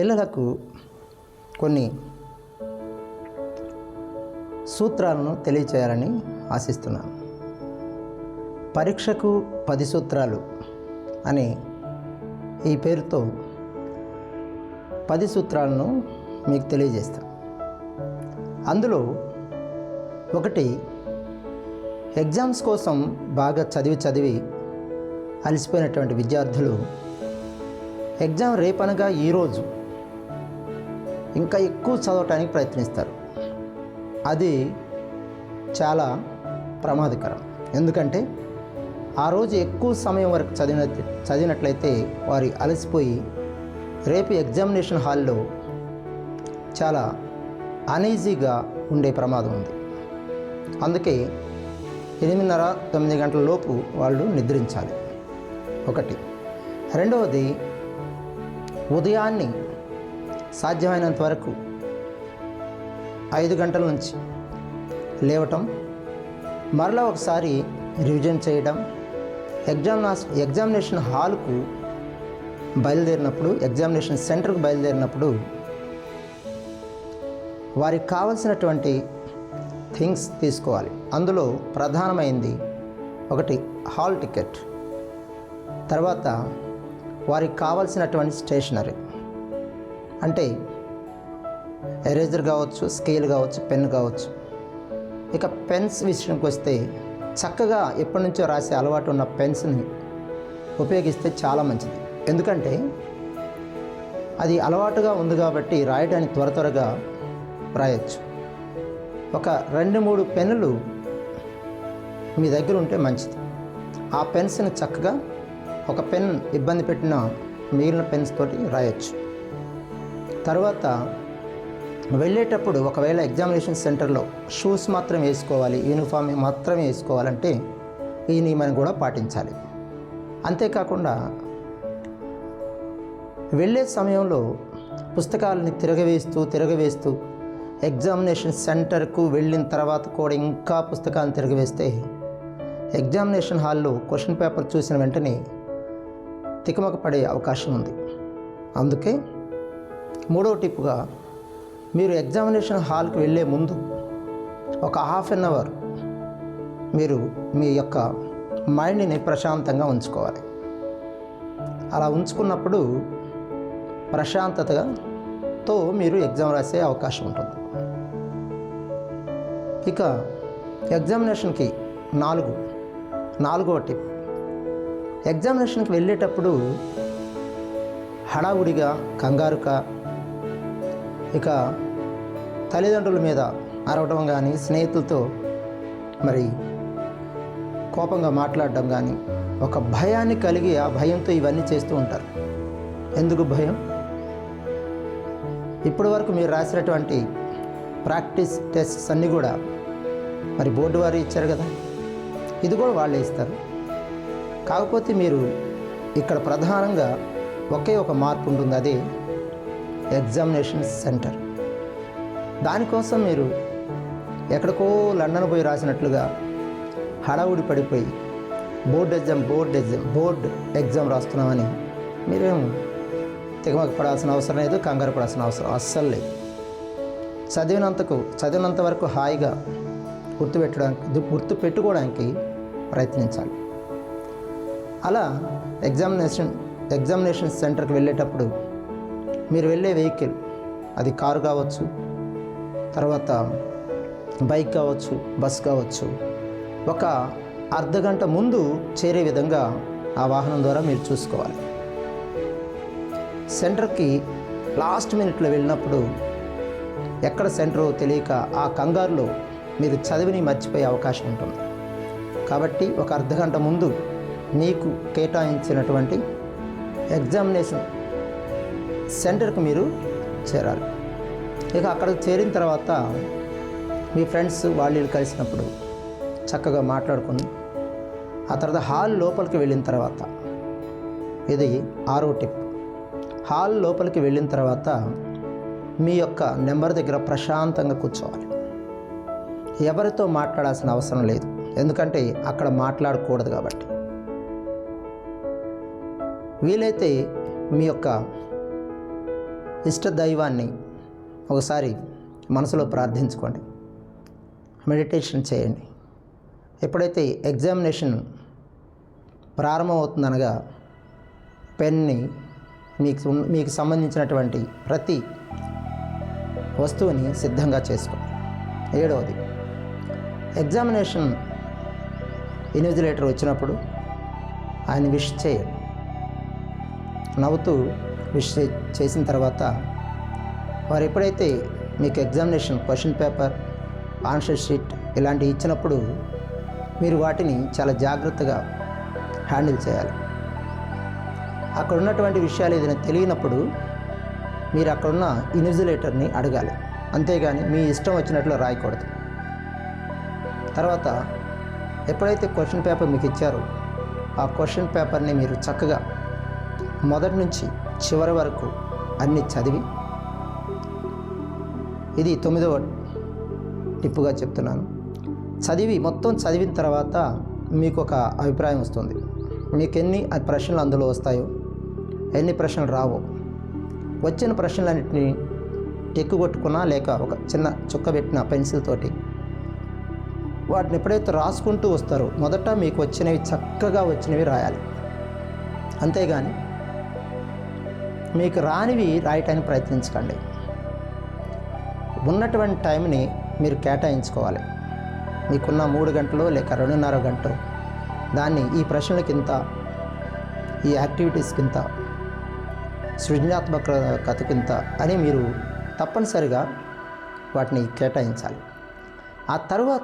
పిల్లలకు కొన్ని సూత్రాలను తెలియచేయాలని ఆశిస్తున్నాను. పరీక్షకు పది సూత్రాలు అనే ఈ పేరుతో పది సూత్రాలను మీకు తెలియజేస్తాను. అందులో ఒకటి ఎగ్జామ్స్ కోసం బాగా చదివి చదివి అలసిపోయినటువంటి విద్యార్థులు ఎగ్జామ్ రేపనగా ఈరోజు ఇంకా ఎక్కువ చదవటానికి ప్రయత్నిస్తారు. అది చాలా ప్రమాదకరం. ఎందుకంటే ఆ రోజు ఎక్కువ సమయం వరకు చదివిన చదివినట్లయితే వారి అలసిపోయి రేపు ఎగ్జామినేషన్ హాల్లో చాలా అనీజీగా ఉండే ప్రమాదం ఉంది. అందుకే ఎనిమిదిన్నర తొమ్మిది గంటల లోపు వాళ్ళు నిద్రించాలి. ఒకటి. రెండవది ఉదయాన్నే సాధ్యమైనంత వరకు ఐదు గంటల నుంచి లేవటం మరలా ఒకసారి రివిజన్ చేయడం ఎగ్జామ్ ఎగ్జామినేషన్ హాల్కు బయలుదేరినప్పుడు ఎగ్జామినేషన్ సెంటర్కు బయలుదేరినప్పుడు వారికి కావలసినటువంటి థింగ్స్ తీసుకోవాలి. అందులో ప్రధానమైంది ఒకటి హాల్ టికెట్. తర్వాత వారికి కావలసినటువంటి స్టేషనరీ. అంటే ఎరేజర్ కావచ్చు స్కేల్ కావచ్చు పెన్ కావచ్చు. ఇక పెన్స్ విషయంకి వస్తే చక్కగా ఎప్పటి నుంచో రాసే అలవాటు ఉన్న పెన్స్ని ఉపయోగిస్తే చాలా మంచిది. ఎందుకంటే అది అలవాటుగా ఉంది కాబట్టి రాయడానికి త్వర త్వరగా రాయొచ్చు. ఒక రెండు మూడు పెన్నులు మీ దగ్గర ఉంటే మంచిది. ఆ పెన్స్ని చక్కగా ఒక పెన్ ఇబ్బంది పెట్టిన మిగిలిన పెన్స్ తోటి రాయొచ్చు. తర్వాత వెళ్ళేటప్పుడు ఒకవేళ ఎగ్జామినేషన్ సెంటర్లో షూస్ మాత్రం వేసుకోవాలి యూనిఫామ్ మాత్రమే వేసుకోవాలంటే ఈ నియమాన్ని కూడా పాటించాలి. అంతేకాకుండా వెళ్ళే సమయంలో పుస్తకాలని తిరగవేస్తూ తిరగవేస్తూ ఎగ్జామినేషన్ సెంటర్కు వెళ్ళిన తర్వాత కూడా ఇంకా పుస్తకాలను తిరగవేస్తే ఎగ్జామినేషన్ హాల్లో క్వశ్చన్ పేపర్ చూసిన వెంటనే తికమక పడే అవకాశం ఉంది. అందుకే మూడో టిప్గా మీరు ఎగ్జామినేషన్ హాల్కి వెళ్ళే ముందు ఒక హాఫ్ అన్ అవర్ మీరు మీ యొక్క మైండ్ని ప్రశాంతంగా ఉంచుకోవాలి. అలా ఉంచుకున్నప్పుడు ప్రశాంతతతో మీరు ఎగ్జామ్ రాసే అవకాశం ఉంటుంది. ఇక ఎగ్జామినేషన్కి నాలుగు నాలుగవ టిప్. ఎగ్జామినేషన్కి వెళ్ళేటప్పుడు హడావుడిగా కంగారుగా ఇక తల్లిదండ్రుల మీద అరవడం కానీ స్నేహితులతో మరి కోపంగా మాట్లాడడం కానీ ఒక భయాన్ని కలిగి ఆ భయంతో ఇవన్నీ చేస్తూ ఉంటారు. ఎందుకు భయం? ఇప్పటి వరకు మీరు రాసినటువంటి ప్రాక్టీస్ టెస్ట్స్ అన్నీ కూడా మరి బోర్డు వారు ఇచ్చారు కదా? ఇది కూడా వాళ్ళే ఇస్తారు. కాకపోతే మీరు ఇక్కడ ప్రధానంగా ఒకే ఒక మార్పు ఉంటుంది. అదే ఎగ్జామినేషన్ సెంటర్. దానికోసం మీరు ఎక్కడికో లండన్ పోయి రాసినట్లుగా హడావుడి పడిపోయి board exam board exam board exam రాస్తున్నామని మీరేం తెగమక పడాల్సిన అవసరం లేదు కంగారు పడాల్సిన అవసరం అస్సలు లేదు. చదివినంతకు చదివినంత వరకు హాయిగా గుర్తుపెట్టడానికి గుర్తు పెట్టుకోవడానికి ప్రయత్నించాలి. అలా ఎగ్జామినేషన్ ఎగ్జామినేషన్ సెంటర్కి వెళ్ళేటప్పుడు మీరు వెళ్ళే వెహికల్ అది కారు కావచ్చు తర్వాత బైక్ కావచ్చు బస్ కావచ్చు ఒక అర్ధ గంట ముందు చేరే విధంగా ఆ వాహనం ద్వారా మీరు చూసుకోవాలి. సెంటర్కి లాస్ట్ మినిట్లో వెళ్ళినప్పుడు ఎక్కడ సెంటరో తెలియక ఆ కంగారులో మీరు చదివిని మర్చిపోయే అవకాశం ఉంటుంది. కాబట్టి ఒక అర్ధ గంట ముందు మీకు కేటాయించినటువంటి ఎగ్జామినేషన్ సెంటర్కి మీరు చేరాలి. ఇక అక్కడికి చేరిన తర్వాత మీ ఫ్రెండ్స్ వాళ్ళు కలిసినప్పుడు చక్కగా మాట్లాడుకొని ఆ తర్వాత హాల్ లోపలికి వెళ్ళిన తర్వాత ఇది ఆరో టిప్. హాల్ లోపలికి వెళ్ళిన తర్వాత మీ యొక్క నెంబర్ దగ్గర ప్రశాంతంగా కూర్చోవాలి. ఎవరితో మాట్లాడాల్సిన అవసరం లేదు. ఎందుకంటే అక్కడ మాట్లాడకూడదు కాబట్టి. వీలైతే మీ యొక్క ఇష్ట దైవాన్ని ఒకసారి మనసులో ప్రార్థించుకోండి. మెడిటేషన్ చేయండి. ఎప్పుడైతే ఎగ్జామినేషన్ ప్రారంభమవుతుందనగా పెన్ని మీకు మీకు సంబంధించినటువంటి ప్రతి వస్తువుని సిద్ధంగా చేసుకోండి. ఏడవది ఎగ్జామినేషన్ ఇన్విజిలేటర్ వచ్చినప్పుడు ఆయన విష్ చేయండి. నవ్వుతూ విష్ చేసిన తర్వాత వారు ఎప్పుడైతే మీకు examination question paper answer sheet ఇలాంటివి ఇచ్చినప్పుడు మీరు వాటిని చాలా జాగ్రత్తగా హ్యాండిల్ చేయాలి. అక్కడ ఉన్నటువంటి విషయాలు ఏదైనా తెలియనప్పుడు మీరు అక్కడున్న ఇన్విజిలేటర్ని అడగాలి. అంతేగాని మీ ఇష్టం వచ్చినట్లు రాయకూడదు. తర్వాత ఎప్పుడైతే క్వశ్చన్ పేపర్ మీకు ఇచ్చారో ఆ క్వశ్చన్ పేపర్ని మీరు చక్కగా మొదటి నుంచి చివరి వరకు అన్ని చదివి ఇది తొమ్మిదవ టిప్పుగా చెప్తున్నాను. చదివి మొత్తం చదివిన తర్వాత మీకు ఒక అభిప్రాయం వస్తుంది. మీకు ఎన్ని ప్రశ్నలు అందులో వస్తాయో ఎన్ని ప్రశ్నలు రావో వచ్చిన ప్రశ్నలన్నింటినీ టెక్కు కొట్టుకున్నా లేక ఒక చిన్న చుక్క పెట్టిన పెన్సిల్ తోటి వాటిని ఎప్పుడైతే రాసుకుంటూ వస్తారో మొదట మీకు వచ్చినవి చక్కగా వచ్చినవి రాయాలి. అంతేగాని మీకు రానివి రాయటానికి ప్రయత్నించకండి. ఉన్నటువంటి టైంని మీరు కేటాయించుకోవాలి. మీకున్న మూడు గంటలు లేక రెండున్నర గంటలు దాన్ని ఈ ప్రశ్నలకింత ఈ యాక్టివిటీస్ కింద సృజనాత్మకత కింద అని మీరు తప్పనిసరిగా వాటిని కేటాయించాలి. ఆ తర్వాత